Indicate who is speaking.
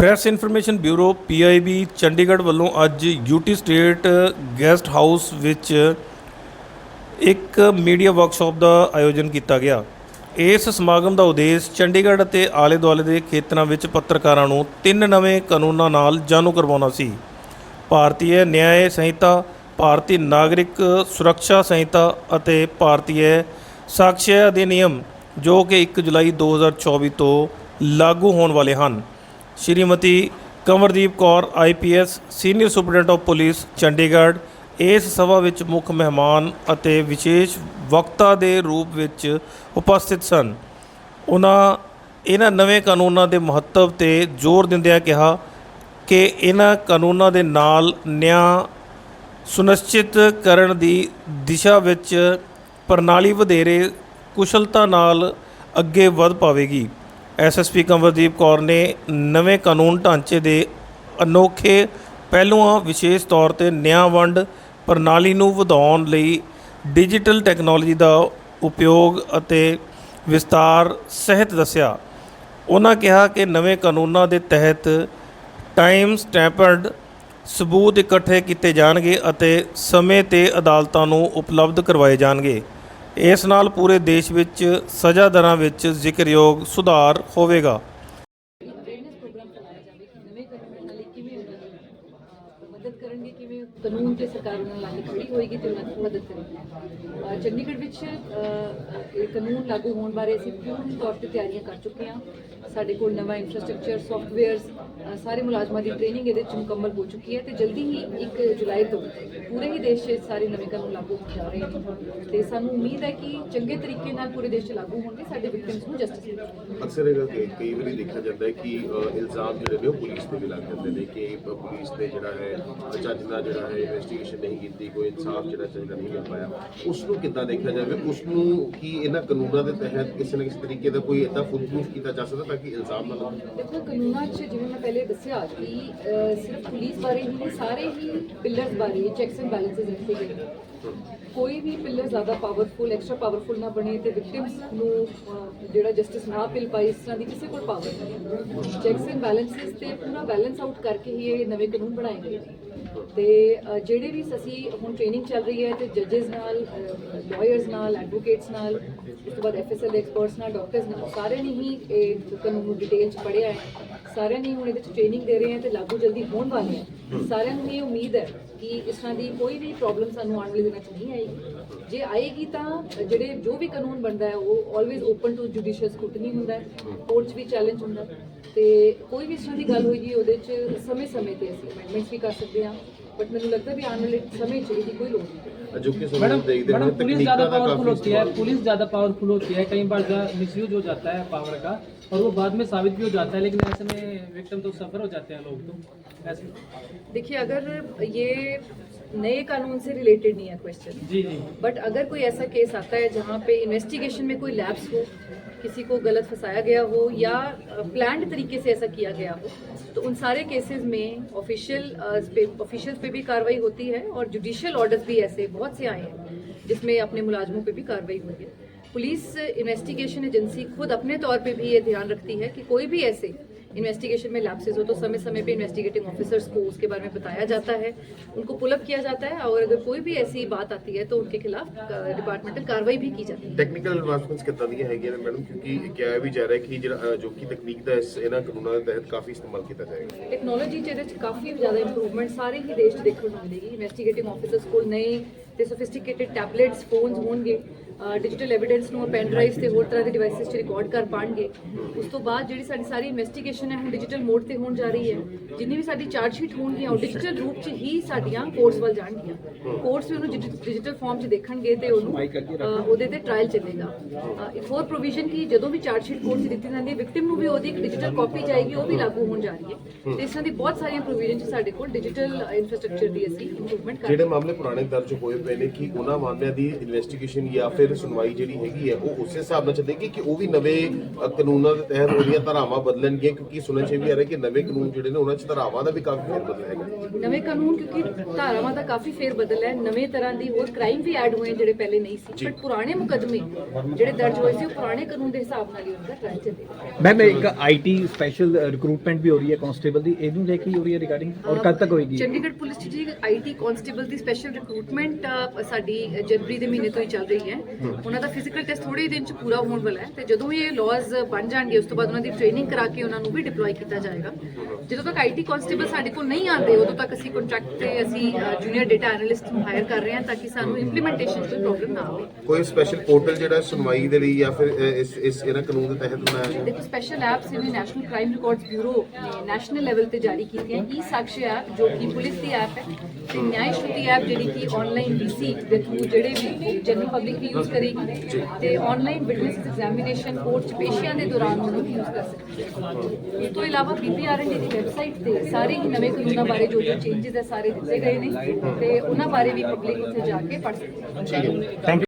Speaker 1: Press information bureau PIB Chandigarh ਵੱਲੋਂ ਅੱਜ UT state guest house ਵਿੱਚ ਇੱਕ ਮੀਡੀਆ ਵਰਕਸ਼ਾਪ ਦਾ ਆਯੋਜਨ ਕੀਤਾ ਗਿਆ। ਇਸ ਸਮਾਗਮ ਦਾ ਉਦੇਸ਼ ਚੰਡੀਗੜ੍ਹ ਅਤੇ ਆਲੇ-ਦੁਆਲੇ ਦੇ ਖੇਤਰਾਂ ਵਿੱਚ ਪੱਤਰਕਾਰਾਂ ਨੂੰ ਤਿੰਨ ਨਵੇਂ ਕਾਨੂੰਨਾਂ ਨਾਲ ਜਾਣੂ ਕਰਵਾਉਣਾ ਸੀ। ਭਾਰਤੀ ਨਿਆਂ ਸੰਹਿਤਾ, ਭਾਰਤੀ ਨਾਗਰਿਕ ਸੁਰੱਖਿਆ ਸੰਹਿਤਾ ਅਤੇ ਭਾਰਤੀ ਸਾਕਸ਼ੀ ਅਧਿਨਿਯਮ ਜੋ ਕਿ 1 ਜੁਲਾਈ 2024 ਤੋਂ ਲਾਗੂ ਹੋਣ ਵਾਲੇ ਹਨ। Shrimati Kanwardeep Kaur IPS senior superintendent of police, Chandigarh, ਇਸ ਸਭਾ ਵਿੱਚ ਮੁੱਖ ਮਹਿਮਾਨ ਅਤੇ ਵਿਸ਼ੇਸ਼ ਵਕਤਾ ਦੇ ਰੂਪ ਵਿੱਚ ਉਪਸਥਿਤ ਸਨ। ਉਹਨਾਂ, ਇਹਨਾਂ ਨਵੇਂ ਕਾਨੂੰਨਾਂ ਦੇ ਮਹੱਤਵ ਤੇ ਜ਼ੋਰ ਦਿੰਦਿਆਂ ਕਿਹਾ ਕਿ ਇਹਨਾਂ ਕਾਨੂੰਨਾਂ ਦੇ ਨਾਲ ਨਿਆਂ ਸੁਨਿਸ਼ਚਿਤ ਕਰਨ ਦੀ ਦਿਸ਼ਾ ਵਿੱਚ ਪ੍ਰਣਾਲੀ ਵਧੇਰੇ ਕੁਸ਼ਲਤਾ ਨਾਲ ਅੱਗੇ ਵਧ ਪਾਵੇਗੀ। ਐਸਐਸਪੀ ਕੰਵਰਦੀਪ ਕੌਰ ਨੇ ਨਵੇਂ ਕਾਨੂੰਨ ਢਾਂਚੇ ਦੇ ਅਨੋਖੇ ਪਹਿਲੂਆਂ ਵਿਸ਼ੇਸ਼ ਤੌਰ ਤੇ ਨਿਆਂ ਵੰਡ ਪ੍ਰਣਾਲੀ ਨੂੰ ਵਧਾਉਣ ਲਈ ਡਿਜੀਟਲ ਟੈਕਨੋਲੋਜੀ ਦਾ ਉਪਯੋਗ ਅਤੇ ਵਿਸਤਾਰ ਸਹਿਤ ਦੱਸਿਆ। ਉਹਨਾਂ ਕਿਹਾ ਕਿ ਨਵੇਂ ਕਾਨੂੰਨਾਂ ਦੇ ਤਹਿਤ ਟਾਈਮ ਸਟੈਂਪਰਡ ਸਬੂਤ ਇਕੱਠੇ ਕੀਤੇ ਜਾਣਗੇ ਅਤੇ ਸਮੇਂ ਤੇ ਅਦਾਲਤਾਂ ਨੂੰ ਉਪਲਬਧ ਕਰਵਾਏ ਜਾਣਗੇ। ਇਸ ਨਾਲ ਪੂਰੇ ਦੇਸ਼ ਵਿੱਚ ਸਜ਼ਾ ਦਰਾਂ ਵਿੱਚ ਜ਼ਿਕਰਯੋਗ ਸੁਧਾਰ ਹੋਵੇਗਾ
Speaker 2: ਅਵੇਅਰਨੈਸ ਪ੍ਰੋਗਰਾਮ ਚਲਾਇਆ ਜਾਵੇ ਕਿ ਨਵੇਂ ਕਾਨੂੰਨ ਨਾਲ ਕਿਵੇਂ ਉਹਨਾਂ ਦੀ ਅਹ, ਮਦਦ ਕਰਨਗੇ ਕਿਵੇਂ ਕਾਨੂੰਨ ਤੇ ਸਰਕਾਰ ਨਾਲ ਲਾਗੇ ਖੜੀ ਹੋਏਗੀ ਤੇ ਉਹਨਾਂ ਦੀ ਮਦਦ ਕਰੇਗੀ। ਚੰਡੀਗੜ੍ਹ ਵਿੱਚ ਇਹ ਕਾਨੂੰਨ ਲਾਗੂ ਹੋਣ ਬਾਰੇ ਅਸੀਂ ਪੂਰਨ ਤੌਰ ਤੇ ਤਿਆਰੀਆਂ ਕਰ ਚੁੱਕੇ ਹਾਂ। ਸਾਡੇ ਕੋਲ ਨਵਾਂ ਇਨਫਰਾਸਟ੍ਰਕਚਰ ਸੌਫਟਵੇਅਰਸ ਸਾਰੇ ਮੁਲਾਜ਼ਮਾਂ ਦੀ ਟ੍ਰੇਨਿੰਗ ਇਹਦੇ ਵਿੱਚ ਮੁਕੰਮਲ ਹੋ ਚੁੱਕੀ ਹੈ ਤੇ ਜਲਦੀ ਹੀ 1 ਜੁਲਾਈ ਤੋਂ ਪੂਰੇ ਹੀ ਦੇਸ਼ 'ਚ ਸਾਰੇ ਨਵੇਂ ਕਾਨੂੰਨ ਲਾਗੂ ਹੋਣ ਜਾ ਰਹੇ ਹਨ। ਤੇ ਸਾਨੂੰ ਉਮੀਦ ਹੈ ਕਿ ਚੰਗੇ ਤਰੀਕੇ ਨਾਲ ਪੂਰੇ ਦੇਸ਼ 'ਚ ਲਾਗੂ ਹੋਣਗੇ, ਸਾਡੇ ਵਿਕਟਿਮਸ ਨੂੰ ਜਸਟਿਸ ਮਿਲੇਗੀ।
Speaker 3: ਅਕਸਰ ਇਹ ਕਈ- ਵਾਰੀ ਦੇਖਿਆ ਜਾਂਦਾ ਹੈ ਕਿ ਇਲਜ਼ਾਮ ਜਿਹੜੇ ਨੇ ਉਹ ਪੁਲਿਸ ਤੇ ਵੀ ਲੱਗ ਜਾਂਦੇ ਨੇ ਕਿ ਪੁਲਿਸ ਨੇ ਜਿਹੜਾ ਹੈ ਜੱਜ ਦਾ ਜਿਹੜਾ ਇਨਵੈਸਟੀਗੇਸ਼ਨ ਨਹੀਂ ਕੀਤੀ, ਕੋਈ ਇਨਸਾਫ ਜਿਹੜਾ ਚਾਹੀਦਾ ਨਹੀਂ ਮਿਲ ਪਾਇਆ। ਉਸ ਨੂੰ ਕਿੱਦਾਂ ਦੇਖਿਆ ਜਾਵੇ? ਉਸ ਨੂੰ ਕੀ ਇਹਨਾਂ ਕਾਨੂੰਨਾਂ ਦੇ ਤਹਿਤ ਕਿਸੇ ਨਾ ਕਿਸੇ ਤਰੀਕੇ ਦਾ ਕੋਈ ਇਦਾਂ ਫੁੱਲ ਕੀਤਾ ਜਾ ਸਕਦਾ ਤਾਂ ਕਿ ਇਲਜ਼ਾਮ ਨਾ ਲੱਗਣ?
Speaker 2: ਦੇਖੋ, ਕਾਨੂੰਨਾਂ 'ਚ ਜਿਵੇਂ ਮੈਂ ਪਹਿਲੇ ਦੱਸਿਆ ਕਿ ਸਿਰਫ ਪੁਲਿਸ ਬਾਰੇ ਹੀ ਨਹੀਂ, ਸਾਰੇ ਹੀ ਪਿਲਰਸ ਬਾਰੇ ਚੈਕਸ ਐਂਡ ਬੈਲੈਂਸਸ ਰੱਖੇ ਗਏ ਨੇ। ਕੋਈ ਵੀ ਪਿਲਰ ਜ਼ਿਆਦਾ ਪਾਵਰਫੁਲ ਐਕਸਟਰਾ ਪਾਵਰਫੁਲ ਨਾ ਬਣੇ ਤੇ ਵਿਕਟਿਮਸ ਨੂੰ ਜਿਹੜਾ ਜਸਟਿਸ ਨਾ ਮਿਲ ਪਾਏ, ਇਸ ਤਰ੍ਹਾਂ ਦੀ ਕਿਸੇ ਕੋਲ ਪਾਵਰ ਨਹੀਂ ਚੈਕਸ ਐਂਡ ਬੈਲੈਂਸਸ ਤੇ ਪੂਰਾ ਬੈਲੈਂਸ ਆਊਟ ਕਰਕੇ ਹੀ ਇਹ ਨਵੇਂ ਕਾਨੂੰਨ ਬਣਾਏ ਗਏ ਨੇ। ਤੇ ਜਿਹੜੇ ਵੀ ਅਸੀਂ ਹੁਣ ਟ੍ਰੇਨਿੰਗ ਚੱਲ ਰਹੀ ਹੈ ਤੇ ਜੱਜਸ ਨਾਲ ਲਾਇਰਸ ਨਾਲ ਐਡਵੋਕੇਟਸ ਨਾਲ ਉਸ ਤੋਂ ਬਾਅਦ ਐਫਐਸਐਲ ਐਕਸਪਰਟਸ ਨਾਲ ਡਾਕਟਰਸ ਨਾਲ ਸਾਰਿਆਂ ਨੇ ਹੀ ਇਹ ਕਾਨੂੰਨ ਨੂੰ ਡਿਟੇਲ ਚ ਪੜ੍ਹਿਆ ਹੈ। ਸਾਰਿਆਂ ਨੇ ਹੁਣ ਇਹਦੇ ਚ ਟ੍ਰੇਨਿੰਗ ਦੇ ਰਹੇ ਹੈ ਤੇ ਲਾਗੂ ਜਲਦੀ ਹੋਣ ਵਾਲੇ ਹੈ। ਸਾਰਿਆਂ ਨੂੰ ਇਹ ਉਮੀਦ ਹੈ ਕਿ ਇਸ ਤਰ੍ਹਾਂ ਦੀ ਕੋਈ ਵੀ ਪ੍ਰੋਬਲਮ ਸਾਨੂੰ ਆਉਣ ਵਾਲੇ ਦਿਨਾਂ ਚ ਨਹੀਂ ਆਏਗੀ। ਜੇ ਆਏਗੀ ਤਾਂ ਜਿਹੜੇ ਜੋ ਵੀ ਕਾਨੂੰਨ ਬਣਦਾ ਹੈ ਉਹ always open to judicial scrutiny ਹੁੰਦਾ ਹੈ। ਕੋਰਟ 'ਚ ਵੀ ਚੈਲੰਜ ਹੁੰਦਾ ਤੇ ਕੋਈ ਵੀ ਇਸ ਤਰ੍ਹਾਂ ਦੀ ਗੱਲ ਹੋਏਗੀ ਉਹਦੇ 'ਚ ਸਮੇਂ-ਸਮੇਂ ਤੇ ਅਸੀਂ ਅਮੈਂਡਮੈਂਟਸ ਵੀ ਕਰ ਸਕਦੇ ਹਾਂ। ਬਟ ਮੈਨੂੰ ਲੱਗਦਾ ਵੀ ਆਉਣ ਵਾਲੇ ਸਮੇਂ 'ਚ ਇਹਦੀ ਕੋਈ ਲੋੜ ਨਹੀਂ
Speaker 3: ਅਜੋਕੇ ਸਮੇਂ
Speaker 4: मैडम
Speaker 3: ਨੂੰ ਦੇਖਦੇ
Speaker 4: मैडम
Speaker 3: ਹੋਏ
Speaker 4: पुलिस
Speaker 3: ਤਕਨੀਕਾਂ
Speaker 4: ज्यादा
Speaker 3: ਦਾ
Speaker 4: पावरफुल
Speaker 3: ਕਾਫੀ
Speaker 4: होती है
Speaker 3: ਇਸਤੇਮਾਲ
Speaker 4: पुलिस ज्यादा पावरफुल होती है कई बार मिस यूज हो जाता है पावर का और वो बाद में साबित भी हो जाता है लेकिन ऐसे में विक्टिम तो सफ़र हो जाते हैं लोग तो ऐसे।
Speaker 2: देखिए अगर ये नए कानून से रिलेटेड नहीं है क्वेश्चन
Speaker 4: जी जी।
Speaker 2: बट अगर कोई ऐसा केस आता है जहाँ पे इन्वेस्टिगेशन में कोई लैब्स हो किसी को गलत फंसाया गया हो या प्लान्ड तरीके से ऐसा किया गया हो तो उन सारे केसेस में ऑफिशियल ऑफिशियल्स पे भी कार्रवाई होती है और जुडिशियल ऑर्डर्स भी ऐसे बहुत से आए हैं जिसमें अपने मुलाजमों पे भी कार्रवाई हुई है। पुलिस इन्वेस्टिगेशन एजेंसी खुद अपने तौर पे भी ये ध्यान रखती है कि कोई भी ऐसे इन्वेस्टिगेशन में लैप्सेस हो तो समय समय पे इन्वेस्टिगेटिंग ऑफिसर्स को उसके बारे में बताया जाता है उनको पुलअप किया जाता है और अगर कोई भी ऐसी बात आती है तो उनके खिलाफ डिपार्टमेंटल कार्रवाई भी की जाती है
Speaker 3: ਟੈਕਨੀਕਲ ਐਡਵਾਂਸਮੈਂਟਸ ਕਿੱਦਾਂ ਦੀਆਂ ਹੈਗੀਆਂ ਨੇ ਮੈਡਮ ਕਿਉਂਕਿ ਕਿਹਾ ਵੀ ਜਾ ਰਿਹਾ ਕਿ ਜਿਹੜਾ ਅ, ਜੋ ਕਿ ਤਕਨੀਕ ਦਾ ਇਸ ਇਹਨਾਂ ਕਾਨੂੰਨਾਂ ਦੇ ਤਹਿਤ ਕਾਫੀ ਇਸਤੇਮਾਲ ਕੀਤਾ ਜਾਏਗਾ
Speaker 2: ਟੈਕਨੋਲੋਜੀ ਚ ਇਹਦੇ ਚ ਕਾਫੀ ਜ਼ਿਆਦਾ ਇੰਪਰੂਵਮੈਂਟ ਸਾਰੇ ਹੀ ਦੇਸ਼ 'ਚ ਦੇਖਣ ਨੂੰ ਮਿਲੇਗੀ ਇਨਵੈਸਟੀਗੇਟਿੰਗ ਆਫੀਸਰਸ ਕੋਲ ਨਏ ਤੇ ਸੋਫਿਸਟੀਕੇਟਿਡ ਟੈਬਲੇਟਸ ਫੋਨਸ ਹੋਣਗੇ ਡਿਜੀਟਲ ਐਵੀਡੈਂਸ ਨੂੰ ਪੈਨ ਡਰਾਈਵਸ ਤੇ ਹੋਰ ਤਰ੍ਹਾਂ ਦੇ ਡਿਵਾਈਸਸ 'ਚ ਰਿਕਾਰਡ ਕਰ ਪਾਣਗੇ। ਉਸ ਤੋਂ ਬਾਅਦ ਜਿਹੜੀ ਸਾਡੀ ਸਾਰੀ ਇਨਵੈਸਟੀਗੇਸ਼ਨ ਹੈ ਹੁਣ ਡਿਜੀਟਲ ਮੋਡ ਤੇ ਹੋਣ ਜਾ ਰਹੀ ਹੈ। ਜਿੰਨੀ ਵੀ ਸਾਡੀ ਚਾਰਜ ਸ਼ੀਟ ਹੋਣਗੀਆਂ ਉਹ ਡਿਜੀਟਲ ਰੂਪ 'ਚ ਹੀ ਸਾਡੀਆਂ ਕੋਰਟਸ ਵੱਲ ਜਾਣਗੀਆਂ। ਕੋਰਟਸ ਵੀ ਉਹਨੂੰ ਡਿਜੀਟਲ ਫਾਰਮ 'ਚ ਦੇਖਣਗੇ ਤੇ ਉਹਨੂੰ ਉਹਦੇ ਤੇ ਟ੍ਰਾਇਲ ਚੱਲੇਗਾ। ਇੱਕ ਹੋਰ ਪ੍ਰੋਵੀਜ਼ਨ ਕੀ ਜਦੋਂ ਵੀ ਚਾਰਜ ਸ਼ੀਟ ਕੋਰਟ 'ਚ ਦਿੱਤੀ ਜਾਂਦੀ ਹੈ ਵਿਕਟਿਮ ਨੂੰ ਵੀ ਉਹਦੀ ਇੱਕ ਡਿਜੀਟਲ ਕਾਪੀ ਜਾਏਗੀ ਉਹ ਵੀ ਲਾਗੂ ਹੋਣ ਜਾ ਰਹੀ ਹੈ। ਤੇ ਇਸ ਤਰ੍ਹਾਂ ਦੀ ਬਹੁਤ ਸਾਰੀਆਂ ਪ੍ਰੋਵੀਜ਼ਨ ਸਾਡੇ ਕੋਲ ਡਿਜੀਟਲ ਇਨਫਰਾਸਟ੍ਰਕਚਰ ਦੀ ਅਸੀਂ ਇੰਪਰੂਵਮੈਂਟ ਕਰ
Speaker 3: ਜਿਹੜੇ ਮਾਮਲੇ ਪੁਰਾਣੇ ਦਰਜ ਹੋਏ ਪਏ ਨੇ ਕਿ ਉਹਨਾਂ ਮਾਮਲਿਆਂ ਦੀ ਇਨਵੈਸਟੀਗੇਸ਼ਨ ਜਾਂ ਫਿਰ ਫਿਰ ਸੁਣਵਾਈ ਜਿਹੜੀ ਹੈਗੀ ਹੈ ਉਹ ਉਸੇ ਹਿਸਾਬ ਨਾਲ ਚੱਲੇਗੀ ਕਿ ਉਹ ਵੀ ਨਵੇਂ ਕਾਨੂੰਨਾਂ ਦੇ ਤਹਿਤ ਉਹਦੀਆਂ ਧਾਰਾਵਾਂ ਬਦਲਣਗੀਆਂ ਕਿਉਂਕਿ ਸੁਣਨ ਚ ਵੀ ਆ ਰਿਹਾ ਕਿ ਨਵੇਂ ਕਾਨੂੰਨ ਜਿਹੜੇ ਨੇ ਉਹਨਾਂ ਚ ਧਾਰਾਵਾਂ ਦਾ ਵੀ ਕਾਫੀ ਫੇਰ ਬਦਲ ਹੈਗਾ।
Speaker 2: ਨਵੇਂ ਕਾਨੂੰਨ ਕਿਉਂਕਿ ਧਾਰਾਵਾਂ ਦਾ ਕਾਫੀ ਫੇਰ ਬਦਲ ਹੈ। ਨਵੇਂ ਤਰ੍ਹਾਂ ਦੀ ਹੋਰ ਕ੍ਰਾਈਮ ਵੀ ਐਡ ਹੋਏ ਜਿਹੜੇ ਪਹਿਲੇ ਨਹੀਂ ਸੀ। ਬਟ ਪੁਰਾਣੇ ਮੁਕਦਮੇ ਜਿਹੜੇ ਦਰਜ ਹੋਏ ਸੀ ਉਹ ਪੁਰਾਣੇ ਕਾਨੂੰਨ ਦੇ ਹਿਸਾਬ ਨਾਲ ਹੀ ਉਹਨਾਂ ਦਾ ਟ੍ਰਾਇਲ ਚੱਲੇਗਾ
Speaker 5: ਮੈਮ ਇੱਕ ਆਈਟੀ ਸਪੈਸ਼ਲ ਰਿਕਰੂਟਮੈਂਟ ਵੀ ਹੋ ਰਹੀ ਹੈ ਕਾਂਸਟੇਬਲ ਦੀ। ਇਹ ਨੂੰ ਲੈ ਕੇ ਹੋ ਰਹੀ ਹੈ ਰਿਗਾਰਡਿੰਗ ਔਰ ਕਦ ਤੱਕ ਹੋਏਗੀ?
Speaker 2: ਚੰਡੀਗੜ੍ਹ ਪੁਲਿਸ 'ਚ ਜੀ ਆਈਟੀ ਕਨਸਟੇਬਲ ਦੀ ਸਪੈਸ਼ਲ ਰਿਕਰੂਟਮੈਂਟ ਸਾਡੀ ਜਨਵਰੀ ਦੇ ਮਹੀਨੇ ਤੋਂ ਹੀ ਚੱਲ ਰਹੀ ਹੈ। ਉਹਨਾਂ ਦਾ ਫਿਜ਼ੀਕਲ ਟੈਸਟ ਥੋੜੇ ਦਿਨ 'ਚ ਪੂਰਾ ਹੋਣ ਵਾਲਾ ਹੈ ਤੇ ਜਦੋਂ ਇਹ ਲਾਜ਼ ਬਣ ਜਾਣਗੇ ਉਸ ਤੋਂ ਬਾਅਦ ਉਹਨਾਂ ਦੀ ਟ੍ਰੇਨਿੰਗ ਕਰਾ ਕੇ ਉਹਨਾਂ ਨੂੰ ਵੀ ਡਿਪਲੋਏ ਕੀਤਾ ਜਾਏਗਾ। ਜਦੋਂ ਤੱਕ ਆਈਟੀ ਕਨਸਟੇਬਲ ਸਾਡੇ ਕੋਲ ਨਹੀਂ ਆਉਂਦੇ ਉਦੋਂ ਤੱਕ ਅਸੀਂ ਕੰਟਰੈਕਟ ਤੇ ਅਸੀਂ ਜੂਨੀਅਰ ਡਾਟਾ ਐਨਾਲਿਸਟ ਨੂੰ ਹਾਇਰ ਕਰ ਰਹੇ ਹਾਂ ਤਾਂ ਕਿ ਸਾਨੂੰ ਇੰਪਲੀਮੈਂਟੇਸ਼ਨ 'ਚ ਪ੍ਰੋਬਲਮ ਨਾ ਆਵੇ।
Speaker 3: ਕੋਈ ਸਪੈਸ਼ਲ ਪੋਰਟਲ ਜਿਹੜਾ ਸੁਣਵਾਈ ਦੇ ਲਈ ਜਾਂ ਫਿਰ ਇਸ ਇਸ ਇਹਨਾਂ ਕਾਨੂੰਨ ਦੇ ਤਹਿਤ ਬਣਾਇਆ ਗਿਆ?
Speaker 2: ਦੇਖੋ ਸਪੈਸ਼ਲ ਐਪਸ ਜਿਵੇਂ ਨੈਸ਼ਨਲ ਕ੍ਰਾਈਮ ਰਿਕਾਰਡਸ ਬਿਊਰੋ ਨੇ ਨੈਸ਼ਨਲ ਲੈਵਲ ਤੇ ਜਾਰੀ ਕੀਤੀਆਂ। ਈ ਸਾਕਸ਼ੀ ਐਪ ਜੋ ਕਿ ਪੁਲਿਸ ਦੀ ਐਪ ਹੈ ਤੇ ਨਿਆਂ ਸ਼ਰੂਤੀ ਐਪ ਜਿਹੜੀ ਕਿ ਆਨਲਾਈਨ ਵੀਸੀ ਦੇ ਥਰੂ ਜਿਹੜੇ ਵੀ ਜਨਰਲ ਪਬਲਿਕ ਵੀ ਯੂਜ਼ ਕਰੇਗੀ ਤੇ ਆਨਲਾਈਨ ਵਿਟਨੈਸ ਐਗਜ਼ਾਮੀਨੇਸ਼ਨ ਕੋਰਟ ਚ ਪੇਸ਼ੀਆਂ ਦੇ ਦੌਰਾਨ ਉਹਨੂੰ ਵੀ ਯੂਜ਼ ਕਰ ਸਕਦੀ ਇਸ ਤੋਂ ਇਲਾਵਾ ਪੀਪੀਆਰਐਨਡੀ ਦੀ ਵੈਬਸਾਈਟ ਤੇ ਸਾਰੇ ਹੀ ਨਵੇਂ ਕਾਨੂੰਨਾਂ ਬਾਰੇ ਜੋ ਜੋ ਚੇਂਜਸ ਹੈ, ਸਾਰੇ ਦਿੱਤੇ ਗਏ ਨੇ ਤੇ ਉਹਨਾਂ ਬਾਰੇ ਵੀ ਪਬਲਿਕ ਉੱਥੇ ਜਾ ਕੇ ਪੜ੍ਹ ਸਕਦੀ ਹੈ।
Speaker 5: ਥੈਂਕ